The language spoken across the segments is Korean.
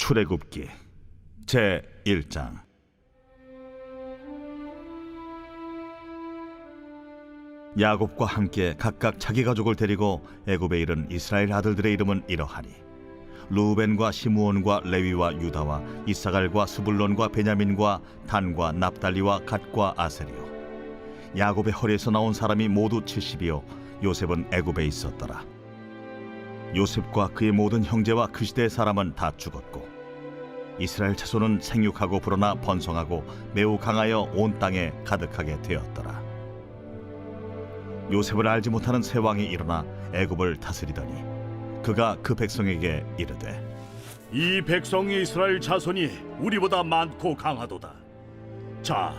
출애굽기 제 1장. 야곱과 함께 각각 자기 가족을 데리고 애굽에 이른 이스라엘 아들들의 이름은 이러하니 루벤과 시므온과 레위와 유다와 이사갈과 스불론과 베냐민과 단과 납달리와 갓과 아셀이요. 야곱의 허리에서 나온 사람이 모두 70이요. 요셉은 애굽에 있었더라 요셉과 그의 모든 형제와 그 시대의 사람은 다 죽었고 이스라엘 자손은 생육하고 불어나 번성하고 매우 강하여 온 땅에 가득하게 되었더라. 요셉을 알지 못하는 세 왕이 일어나 애굽을 다스리더니 그가 그 백성에게 이르되 이 백성이 이스라엘 자손이 우리보다 많고 강하도다. 자,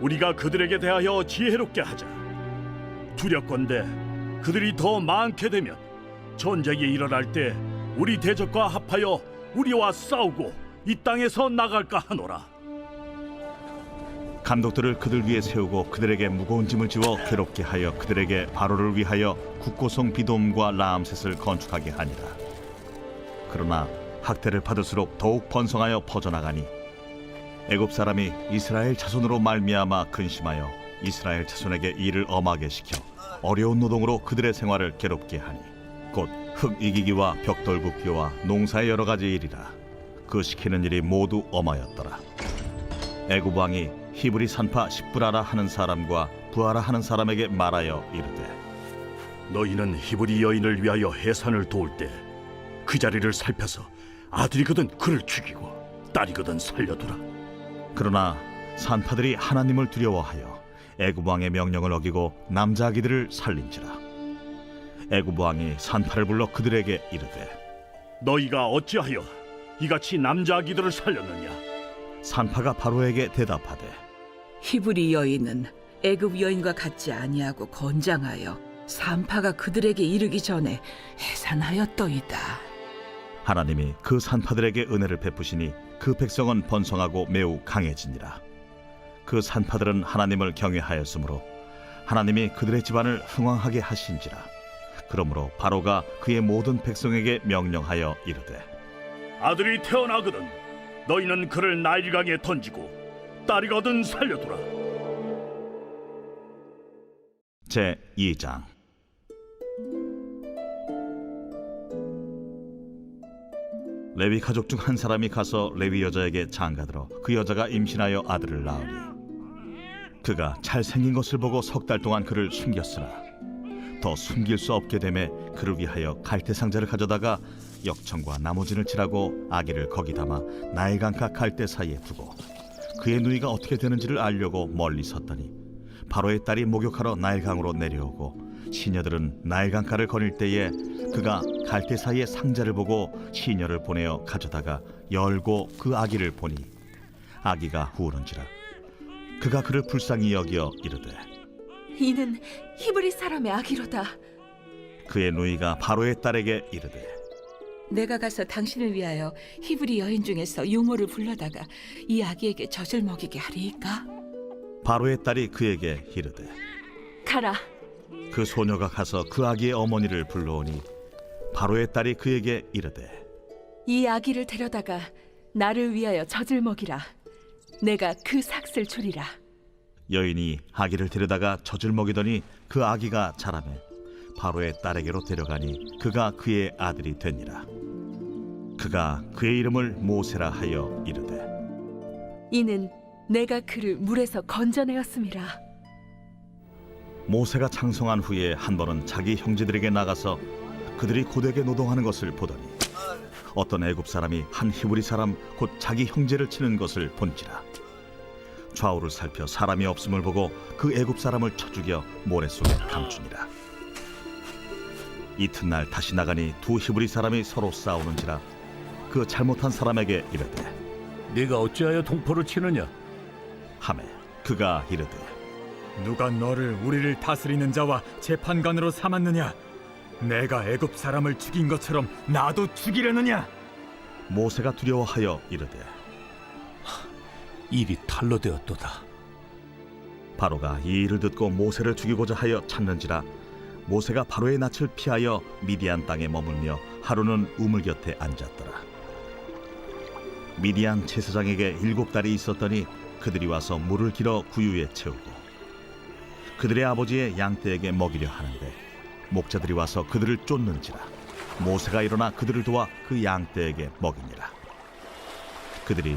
우리가 그들에게 대하여 지혜롭게 하자. 두렵건대 그들이 더 많게 되면 전쟁이 일어날 때 우리 대적과 합하여 우리와 싸우고 이 땅에서 나갈까 하노라. 감독들을 그들 위에 세우고 그들에게 무거운 짐을 지워 괴롭게 하여 그들에게 바로를 위하여 국고성 비돔과 라암셋을 건축하게 하니라. 그러나 학대를 받을수록 더욱 번성하여 퍼져나가니 애굽 사람이 이스라엘 자손으로 말미암아 근심하여 이스라엘 자손에게 일을 엄하게 시켜 어려운 노동으로 그들의 생활을 괴롭게 하니 곧 흙 이기기와 벽돌 굽기와 농사의 여러 가지 일이라 그 시키는 일이 모두 엄하였더라. 애굽 왕이 히브리 산파 십부라라 하는 사람과 부하라 하는 사람에게 말하여 이르되 너희는 히브리 여인을 위하여 해산을 도울 때 그 자리를 살펴서 아들이거든 그를 죽이고 딸이거든 살려두라. 그러나 산파들이 하나님을 두려워하여 애굽 왕의 명령을 어기고 남자 아기들을 살린지라 애굽 왕이 산파를 불러 그들에게 이르되 너희가 어찌하여 이같이 남자 아기들을 살렸느냐? 산파가 바로에게 대답하되 히브리 여인은 애굽 여인과 같지 아니하고 건장하여 산파가 그들에게 이르기 전에 해산하였더이다. 하나님이 그 산파들에게 은혜를 베푸시니 그 백성은 번성하고 매우 강해지니라 그 산파들은 하나님을 경외하였으므로 하나님이 그들의 집안을 흥왕하게 하신지라 그러므로 바로가 그의 모든 백성에게 명령하여 이르되 아들이 태어나거든 너희는 그를 나일강에 던지고 딸이거든 살려두라. 제 2장. 레위 가족 중 한 사람이 가서 레위 여자에게 장가들어 그 여자가 임신하여 아들을 낳으니 그가 잘생긴 것을 보고 석 달 동안 그를 숨겼으나 더 숨길 수 없게 되매 그를 위하여 갈대 상자를 가져다가 역청과 나무진을 칠하고 아기를 거기 담아 나일강가 갈대 사이에 두고 그의 누이가 어떻게 되는지를 알려고 멀리 섰더니 바로의 딸이 목욕하러 나일강으로 내려오고 시녀들은 나일강가를 거닐 때에 그가 갈대 사이에 상자를 보고 시녀를 보내어 가져다가 열고 그 아기를 보니 아기가 우는지라 그가 그를 불쌍히 여기어 이르되 이는 히브리 사람의 아기로다. 그의 누이가 바로의 딸에게 이르되 내가 가서 당신을 위하여 히브리 여인 중에서 유모를 불러다가 이 아기에게 젖을 먹이게 하리이까? 바로의 딸이 그에게 이르되 가라. 그 소녀가 가서 그 아기의 어머니를 불러오니 바로의 딸이 그에게 이르되 이 아기를 데려다가 나를 위하여 젖을 먹이라. 내가 그 삭슬 주리라. 여인이 아기를 데려다가 젖을 먹이더니 그 아기가 자라매 바로의 딸에게로 데려가니 그가 그의 아들이 되니라 그가 그의 이름을 모세라 하여 이르되 이는 내가 그를 물에서 건져내었음이라. 모세가 창성한 후에 한 번은 자기 형제들에게 나가서 그들이 고되게 노동하는 것을 보더니 어떤 애굽 사람이 한 히브리 사람 곧 자기 형제를 치는 것을 본지라 좌우를 살펴 사람이 없음을 보고 그 애굽 사람을 쳐 죽여 모래 속에 감추니라 이튿날 다시 나가니 두 히브리 사람이 서로 싸우는지라 그 잘못한 사람에게 이르되 네가 어찌하여 동포를 치느냐? 하매 그가 이르되 누가 너를 우리를 다스리는 자와 재판관으로 삼았느냐? 내가 애굽 사람을 죽인 것처럼 나도 죽이려느냐? 모세가 두려워하여 이르되 일이 탈로 되었도다. 바로가 이 일을 듣고 모세를 죽이고자 하여 찾는지라 모세가 바로의 낯을 피하여 미디안 땅에 머물며 하루는 우물 곁에 앉았더라 미디안 제사장에게 일곱 딸이 있었더니 그들이 와서 물을 길어 구유에 채우고 그들의 아버지의 양떼에게 먹이려 하는데 목자들이 와서 그들을 쫓는지라 모세가 일어나 그들을 도와 그 양떼에게 먹이니라 그들이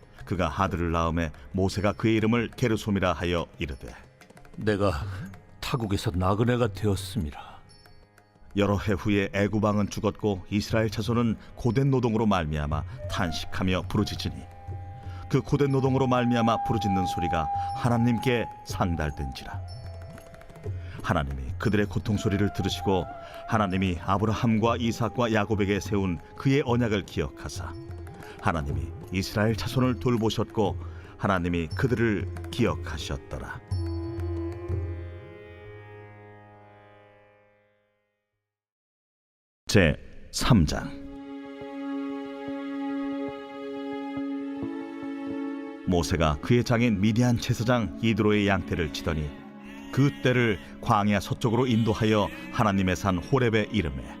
그가 아들을 낳음에 모세가 그의 이름을 게르솜이라 하여 이르되 내가 타국에서 나그네가 되었습니다. 여러 해 후에 애굽 왕은 죽었고 이스라엘 자손은 고된 노동으로 말미암아 탄식하며 부르짖으니 그 고된 노동으로 말미암아 부르짖는 소리가 하나님께 상달된지라 하나님이 그들의 고통 소리를 들으시고 하나님이 아브라함과 이삭과 야곱에게 세운 그의 언약을 기억하사 하나님이 이스라엘 자손을 돌보셨고 하나님이 그들을 기억하셨더라. 제 3장. 모세가 그의 장인 미디안 제사장 이드로의 양떼를 치더니 그 떼를 광야 서쪽으로 인도하여 하나님의 산 호렙에 이름해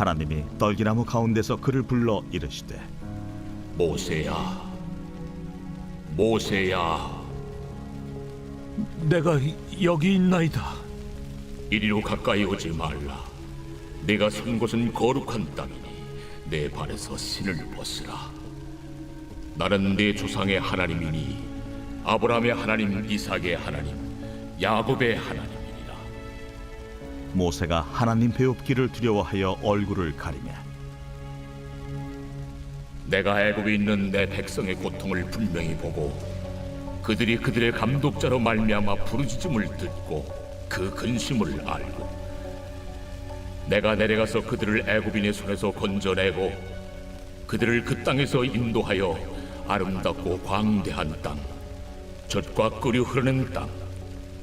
하나님이 떨기나무 가운데서 그를 불러 이르시되 모세야, 모세야, 내가 여기 있나이다. 이리로 가까이 오지 말라. 내가 선 곳은 거룩한 땅이니 내 발에서 신을 벗으라. 나는 내 조상의 하나님이니 아브라함의 하나님, 이삭의 하나님, 야곱의 하나님이니라. 모세가 하나님 배웁기를 두려워하여 얼굴을 가리며 내가 애굽에 있는 내 백성의 고통을 분명히 보고 그들이 그들의 감독자로 말미암아 부르짖음을 듣고 그 근심을 알고 내가 내려가서 그들을 애굽인의 손에서 건져내고 그들을 그 땅에서 인도하여 아름답고 광대한 땅 젖과 끓여 흐르는 땅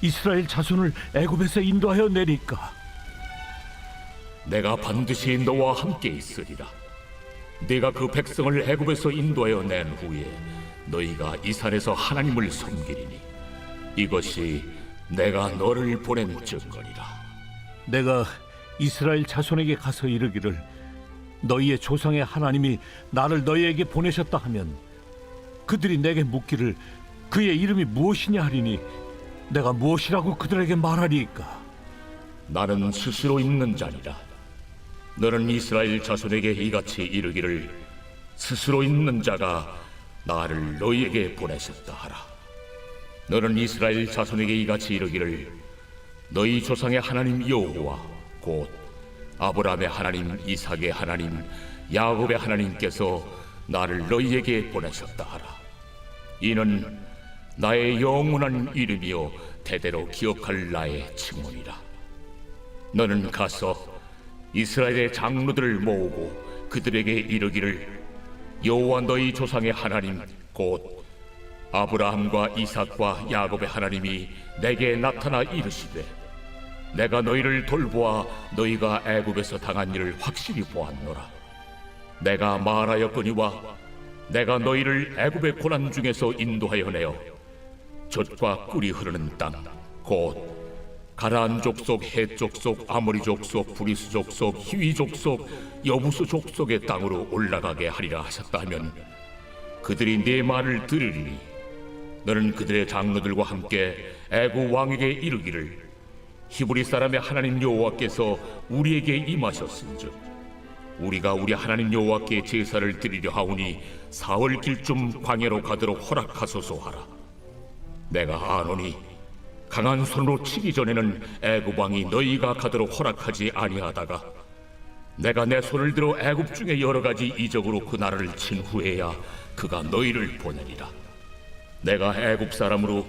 이스라엘 자손을 애굽에서 인도하여 내릴까? 내가 반드시 너와 함께 있으리라. 네가 그 백성을 애굽에서 인도하여 낸 후에 너희가 이 산에서 하나님을 섬기리니 이것이 내가 너를 보낸 증거니라. 내가 이스라엘 자손에게 가서 이르기를 너희의 조상의 하나님이 나를 너희에게 보내셨다 하면 그들이 내게 묻기를 그의 이름이 무엇이냐 하리니 내가 무엇이라고 그들에게 말하리이까 나는 스스로 있는 자니라. 너는 이스라엘 자손에게 이같이 이르기를 스스로 있는 자가 나를 너희에게 보내셨다 하라. 너는 이스라엘 자손에게 이같이 이르기를 너희 조상의 하나님 여호와 곧 아브라함의 하나님, 이삭의 하나님, 야곱의 하나님께서 나를 너희에게 보내셨다 하라. 이는 나의 영원한 이름이요 대대로 기억할 나의 칭호니라. 너는 가서 이스라엘의 장로들을 모으고 그들에게 이르기를 여호와 너희 조상의 하나님 곧 아브라함과 이삭과 야곱의 하나님이 내게 나타나 이르시되 내가 너희를 돌보아 너희가 애굽에서 당한 일을 확실히 보았노라 내가 말하였거니와 내가 너희를 애굽의 고난 중에서 인도하여 내어 젖과 꿀이 흐르는 땅, 곧 가나안 족속, 헷 족속, 아모리 족속, 브리스 족속, 히위 족속, 여부수 족속의 땅으로 올라가게 하리라 하셨다면 그들이 네 말을 들으리니 너는 그들의 장로들과 함께 애굽 왕에게 이르기를 히브리 사람의 하나님 여호와께서 우리에게 임하셨은즉 우리가 우리 하나님 여호와께 제사를 드리려 하오니 사흘 길쯤 광야로 가도록 허락하소서 하라. 내가 아노니 강한 손으로 치기 전에는 애굽 왕이 너희가 가도록 허락하지 아니하다가 내가 내 손을 들어 애굽 중에 여러 가지 이적으로 그 나라를 친 후에야 그가 너희를 보내리라. 내가 애굽 사람으로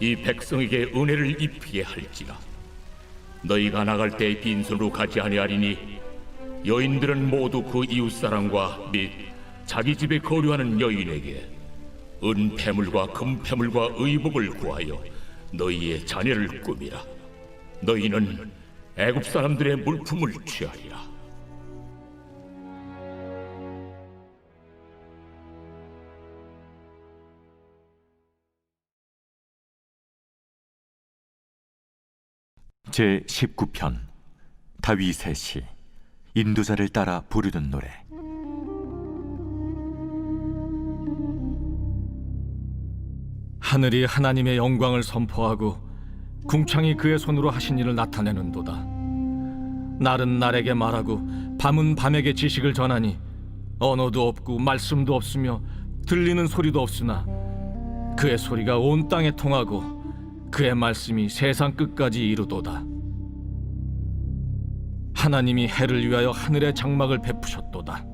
이 백성에게 은혜를 입히게 할지라. 너희가 나갈 때 빈손으로 가지 아니하리니 여인들은 모두 그 이웃 사람과 및 자기 집에 거류하는 여인에게 은폐물과 금폐물과 의복을 구하여 너희의 자녀를 꾸미라. 너희는 애굽 사람들의 물품을 취하리라. 제 19편 다윗의 시 인도자를 따라 부르는 노래 하늘이 하나님의 영광을 선포하고 궁창이 그의 손으로 하신 일을 나타내는도다. 날은 날에게 말하고 밤은 밤에게 지식을 전하니 언어도 없고 말씀도 없으며 들리는 소리도 없으나 그의 소리가 온 땅에 통하고 그의 말씀이 세상 끝까지 이르도다. 하나님이 해를 위하여 하늘의 장막을 베푸셨도다.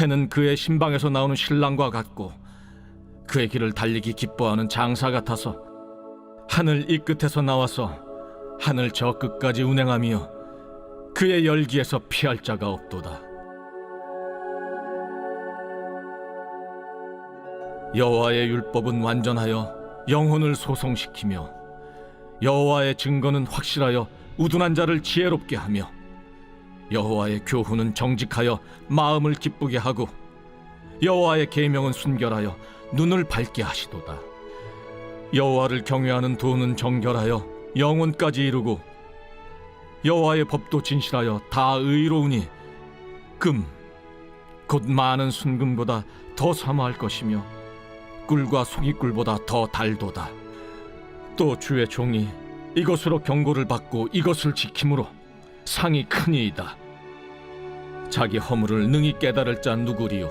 해는 그의 신방에서 나오는 신랑과 같고 그의 길을 달리기 기뻐하는 장사 같아서 하늘 이 끝에서 나와서 하늘 저 끝까지 운행하며 그의 열기에서 피할 자가 없도다. 여호와의 율법은 완전하여 영혼을 소송시키며 여호와의 증거는 확실하여 우둔한 자를 지혜롭게 하며 여호와의 교훈은 정직하여 마음을 기쁘게 하고 여호와의 계명은 순결하여 눈을 밝게 하시도다. 여호와를 경외하는 도는 정결하여 영혼까지 이루고 여호와의 법도 진실하여 다 의로우니 금 곧 많은 순금보다 더 사모할 것이며 꿀과 송이꿀보다 더 달도다. 또 주의 종이 이것으로 경고를 받고 이것을 지킴으로 상이 크니이다. 자기 허물을 능히 깨달을 자 누구리요?